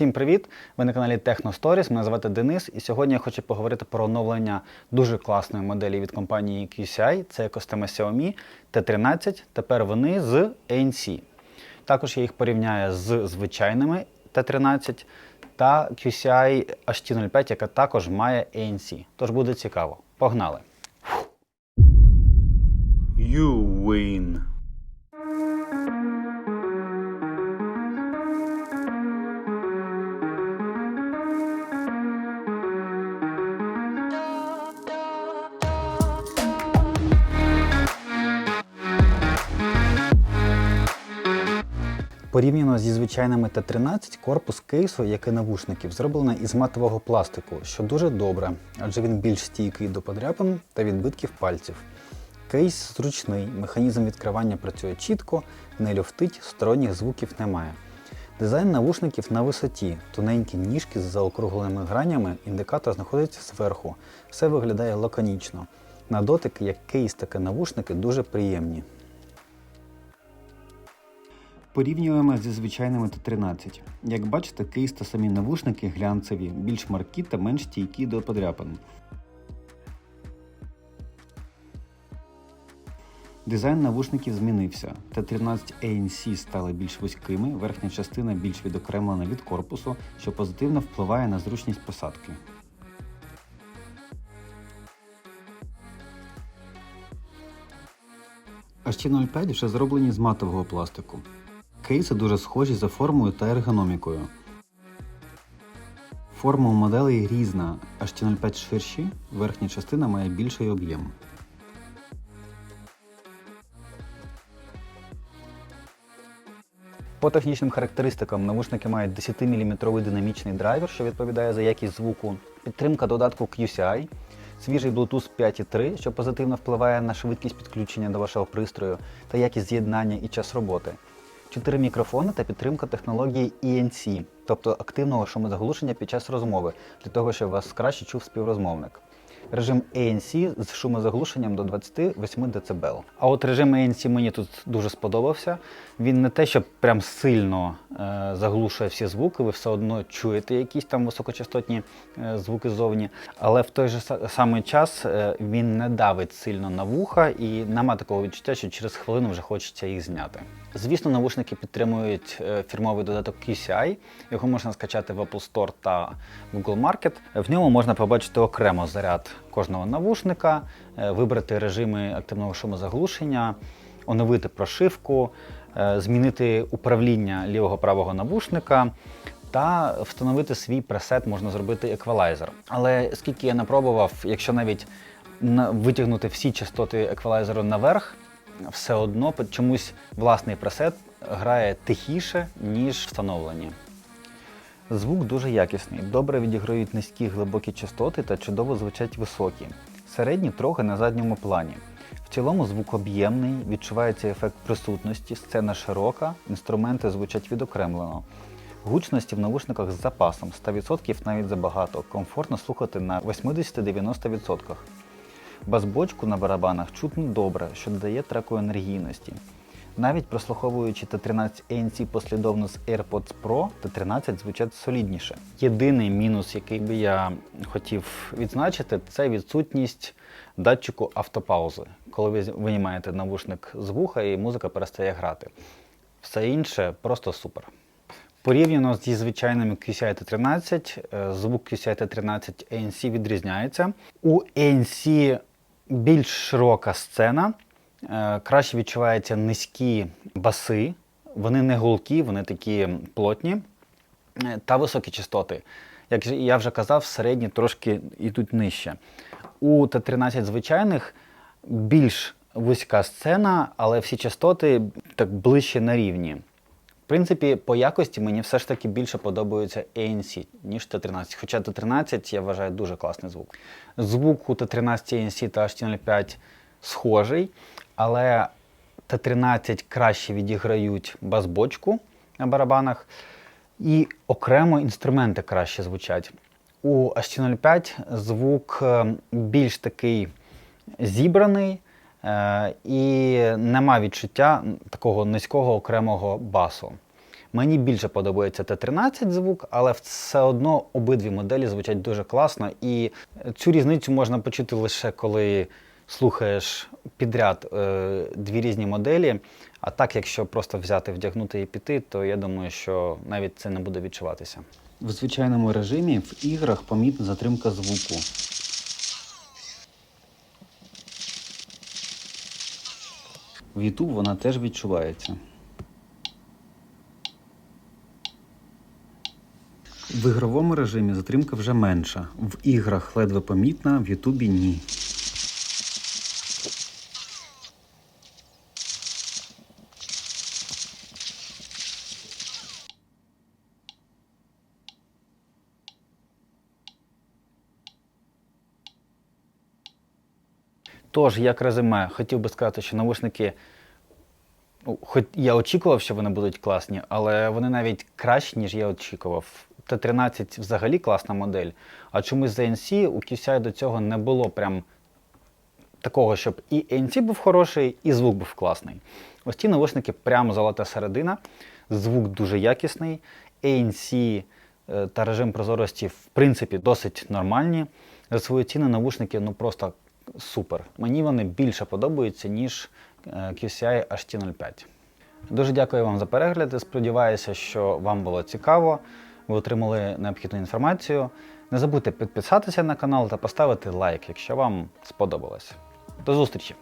Всім привіт! Ви на каналі Stories. Мене звати Денис, і сьогодні я хочу поговорити про оновлення дуже класної моделі від компанії QCI. Це екосистема Xiaomi T13. Тепер вони з ANC. Також я їх порівняю з звичайними T13 та QCI HT05, яка також має ANC. Тож буде цікаво. Погнали! You win! Порівняно зі звичайними Т-13, корпус кейсу, як і навушників, зроблений із матового пластику, що дуже добре, адже він більш стійкий до подряпин та відбитків пальців. Кейс зручний, механізм відкривання працює чітко, не люфтить, сторонніх звуків немає. Дизайн навушників на висоті, тоненькі ніжки з заокругленими гранями, індикатор знаходиться зверху. Все виглядає лаконічно. На дотик, як кейс, так і навушники дуже приємні. Порівнюємо зі звичайними Т-13. Як бачите, кейс та самі навушники глянцеві, більш маркі та менш стійкі до подряпин. Дизайн навушників змінився. Т-13 ANC стали більш вузькими, верхня частина більш відокремлена від корпусу, що позитивно впливає на зручність посадки. HT05 вже зроблені з матового пластику. Кейси дуже схожі за формою та ергономікою. Форма у моделей різна, HT05 ширші, верхня частина має більший об'єм. По технічним характеристикам навушники мають 10-мм динамічний драйвер, що відповідає за якість звуку, підтримка додатку QCI, свіжий Bluetooth 5.3, що позитивно впливає на швидкість підключення до вашого пристрою та якість з'єднання і час роботи. Чотири мікрофони та підтримка технології ENC, тобто активного шумозаглушення під час розмови, для того, щоб вас краще чув співрозмовник. Режим ANC з шумозаглушенням до 28 дБ. А от режим ANC мені тут дуже сподобався. Він не те, що прям сильно е, заглушує всі звуки, ви все одно чуєте якісь там високочастотні е, звуки ззовні, але в той же самий час е, він не давить сильно на вуха і нема такого відчуття, що через хвилину вже хочеться їх зняти. Звісно, навушники підтримують е, фірмовий додаток QCI, його можна скачати в Apple Store та Google Market. В ньому можна побачити окремо заряд кожного навушника, е, вибрати режими активного шумозаглушення, оновити прошивку, е, змінити управління лівого-правого навушника. Та встановити свій пресет можна зробити еквалайзер. Але скільки я напробував, якщо навіть витягнути всі частоти еквалайзеру наверх, все одно чомусь власний пресет грає тихіше, ніж встановлені. Звук дуже якісний, добре відіграють низькі глибокі частоти та чудово звучать високі. Середні трохи на задньому плані. В цілому звук об'ємний, відчувається ефект присутності, сцена широка, інструменти звучать відокремлено. Гучності в навушниках з запасом 100% навіть забагато, комфортно слухати на 80-90%. Бас-бочку на барабанах чутно добре, що додає треку енергійності. Навіть прослуховуючи Т13 ANC послідовно з AirPods Pro, Т13 звучать солідніше. Єдиний мінус, який би я хотів відзначити, це відсутність датчику автопаузи, коли ви винімаєте навушник з вуха і музика перестає грати. Все інше просто супер. Порівняно зі звичайними QCI T13, е, звук QCI T13 ANC відрізняється. У ANC більш широка сцена, краще відчуваються низькі баси, вони не гулкі, вони такі плотні е, та високі частоти. Як я вже казав, середні трошки йдуть нижче. У Т13 звичайних більш вузька сцена, але всі частоти так ближче на рівні. В принципі, по якості мені все ж таки більше подобаються ANC, ніж Т13. Хоча Т13 я вважаю дуже класний звук. Звук у Т13 ANC та HT05 схожий, але Т13 краще відіграють бас-бочку на барабанах, і окремо інструменти краще звучать. У HT05 звук е, більш такий зібраний, е, і нема відчуття такого низького окремого басу. Мені більше подобається Т13 звук, але все одно обидві моделі звучать дуже класно. І цю різницю можна почути лише коли слухаєш підряд е, дві різні моделі. А так, якщо просто взяти, вдягнути і піти, то я думаю, що навіть це не буде відчуватися. В звичайному режимі в іграх помітна затримка звуку. В YouTube вона теж відчувається. В ігровому режимі затримка вже менша. В іграх ледве помітна, в Ютубі ні. Тож, як резюме, хотів би сказати, що навушники, ну, хоч я очікував, що вони будуть класні, але вони навіть кращі, ніж я очікував. Т-13 взагалі класна модель, а чомусь за NC у QCI до цього не було прям такого, щоб і ANC був хороший, і звук був класний. Ось ці навушники прямо золота середина, звук дуже якісний, ANC е, та режим прозорості, в принципі, досить нормальні. За свої ціни навушники ну просто супер. Мені вони більше подобаються, ніж е, QCI HT05. Дуже дякую вам за перегляд. Сподіваюся, що вам було цікаво. Ви отримали необхідну інформацію. Не забудьте підписатися на канал та поставити лайк, якщо вам сподобалось. До зустрічі!